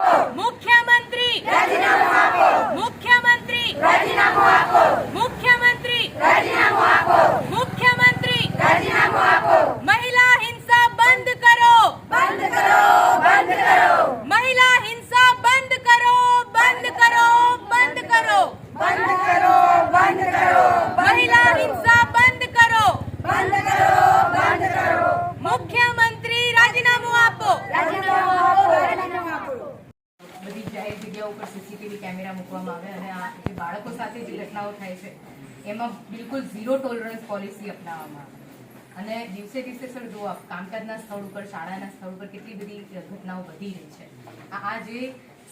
મુખ્યમંત્રી મુખ્યમંત્રી મુખ્યમંત્રી મુખ્યમંત્રી મહિલા હિંસા બંધ કરો બંધ કરો બંધ કરો મહિલા હિંસા બંધ કરો બંધ કરો બંધ કરો બંધ કરો બંધ કરો મહિલા હિંસા બંધ કરો બંધ કરો બંધ કરો મુખ્યમંત્રી રાજીનામું આપો રાજીનામું આપો બધી જાહેર જગ્યાઓ પર મૂકવામાં આવે અને આ જે બાળકો સાથે જે ઘટનાઓ થાય છે, એમાં બિલકુલ ઝીરો ટોલરન્સ પોલિસી અપનાવવામાં આવે. અને દિવસે દિવસે સર, જો કામકાજના સ્થળ ઉપર, શાળાના સ્થળ ઉપર કેટલી બધી ઘટનાઓ વધી રહી છે. આ જે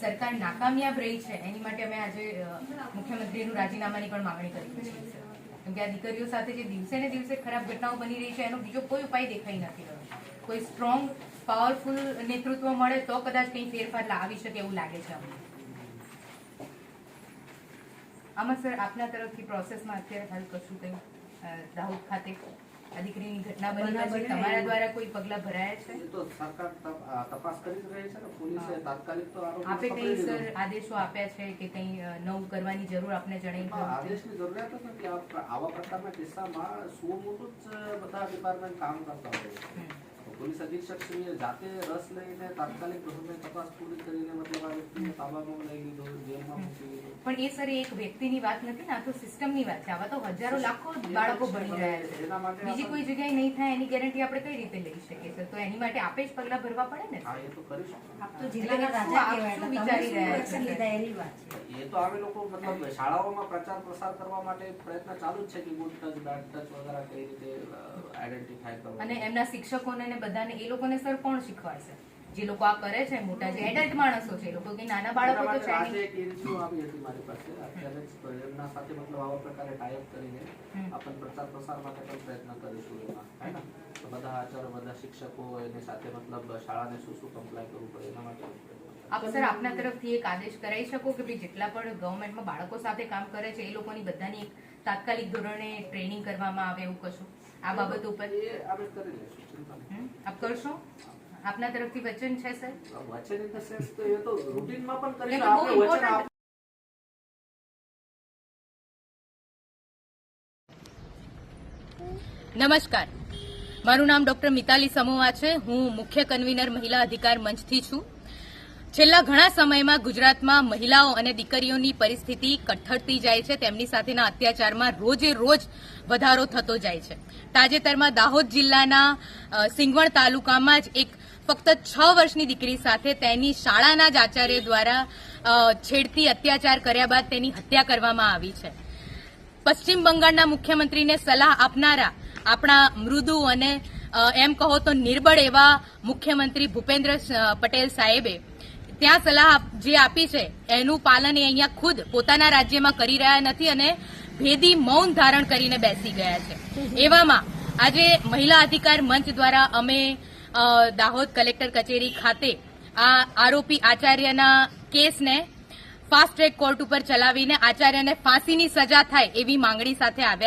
સરકાર નાકામયાબ રહી છે, એની માટે અમે આજે મુખ્યમંત્રીનું રાજીનામાની પણ માંગણી કરી છે. કેમ કે આ દીકરીઓ સાથે જે દિવસે ને દિવસે ખરાબ ઘટનાઓ બની રહી છે, એનો બીજો કોઈ ઉપાય દેખાઈ નથી રહ્યો. કોઈ સ્ટ્રોંગ પાવરફુલ નેતૃત્વ મળે તો કદાચ કંઈ ફેરફાર લાવી શકે એવું લાગે છે અમને. આમાં સર આપના તરફથી પ્રોસેસમાં અત્યારે હાલ કશું કંઈ દાહોદ ખાતે આ દીકરીની ઘટના બની પછી તમારા દ્વારા કોઈ પગલાં ભરાયા છે? તો સરકાર તપાસ કરી રહી છે ને? પોલીસે તાત્કાલિક તો આરોપ આપે કંઈ સર આદેશો આપ્યા છે કે કંઈ નવું કરવાની જરૂર આપને જણાવી આદેશની જરૂરિયાત જ નથી. આવા પ્રકારના કિસ્સામાં સો મોટું જ બધા ડિપાર્ટમેન્ટ કામ કરતા હોય છે. પોલીસ અધિક્ષક શ્રીએ જાતે રસ લઈને તાત્કાલિક ધોરણે તપાસ પૂરી કરીને મતલબ આ વ્યક્તિને તાબામાં લઈ લીધો જેલમાં મૂકી દીધો. પણ એ સર એક વ્યક્તિની વાત નથી ને આ તો સિસ્ટમની વાત છે. આવા તો હજારો લાખો બાળકો ભણી રહ્યા છે. એના માટે બીજી કોઈ જગ્યાએ નહીં થાય એની ગેરંટી આપણે કઈ રીતે લઈ શકીએ સર તો એની માટે આપે જ પગલાં ભરવા પડે ને? હા એ તો કરીશું આપ તો જિલ્લાના રાજા કહેવાય એટલે વિચારી રહ્યા છે? લીધા એની વાત છે? એ તો અમે લોકો મતલબ શાળાઓમાં પ્રચાર પ્રસાર કરવા માટે પ્રયત્ન ચાલુ જ છે કે ગુડ ટચ બેડ ટચ વગેરે કઈ રીતે આઈડેન્ટિફાય કરવા. અને એમના શિક્ષકોને બધાને એ લોકોને સર કોણ શીખવાડશે જે લોકો આ કરે છે મોટા જે એડલ્ટ માણસો છે એ લોકો કે નાના બાળકો તો છે નહીં. આવી હતી મારી પાસે અત્યારે જ એમના સાથે મતલબ આવા પ્રકારે ટાઈપ કરીને. આપણે પ્રચાર પ્રસાર માટે પણ પ્રયત્ન કરીશું એમાં હે ને બધા આચાર્ય બધા શિક્ષકો એની સાથે મતલબ શાળાને શું શું કમ્પ્લાય કરવું પડે એના માટે આપ સર આપના તરફથી એક આદેશ કરાવી શકો કે ભાઈ જેટલા પણ ગવર્મેન્ટમાં બાળકો સાથે કામ કરે છે એ લોકોની બધાની એક તાત્કાલિક ધોરણે ટ્રેનિંગ કરવામાં આવે એવું કશું? આ બાબત ઉપર? આપ કરશો? આપના તરફથી વચન છે સર? વચન ઇન ધ સેન્સ તો એ તો રૂટીનમાં પણ કરીશું આપણે વચન નમસ્કાર. મારું નામ ડોક્ટર મિતાલી સમોવા છે. હું મુખ્ય કન્વીનર મહિલા અધિકાર મંચથી છું. છેલ્લા ઘણા સમયમાં ગુજરાતમાં મહિલાઓ અને દીકરીઓની પરિસ્થિતિ કઠઠતી જાય છે. તેમની સાથેના અત્યાચારમાં રોજે રોજ વધારો થતો જાય છે. તાજેતરમાં દાહોદ જિલ્લાના સિંગવણ તાલુકામાં જ એક ફક્ત છ વર્ષની દીકરી સાથે તેની શાળાના જ આચાર્ય દ્વારા છેડતી અત્યાચાર કર્યા બાદ તેની હત્યા કરવામાં આવી છે. પશ્ચિમ બંગાળના મુખ્યમંત્રીને સલાહ આપનારા આપણા મૃદુ અને એમ કહો તો નિર્બળ એવા મુખ્યમંત્રી ભૂપેન્દ્ર પટેલ સાહેબે ત્યાં સલાહ જે આપી છે, એનું પાલન એ અહીંયા ખુદ પોતાના રાજ્યમાં કરી રહ્યા નથી અને ભેદી મૌન ધારણ કરીને બેસી ગયા છે. એવામાં આજે મહિલા અધિકાર મંચ દ્વારા અમે દાહોદ કલેક્ટર કચેરી ખાતે આ આરોપી આચાર્યના કેસને ફાસ્ટ ટ્રેક કોર્ટ ઉપર ચલાવીને આચાર્યને ફાંસીની સજા થાય એવી માંગણી સાથે આવ્યા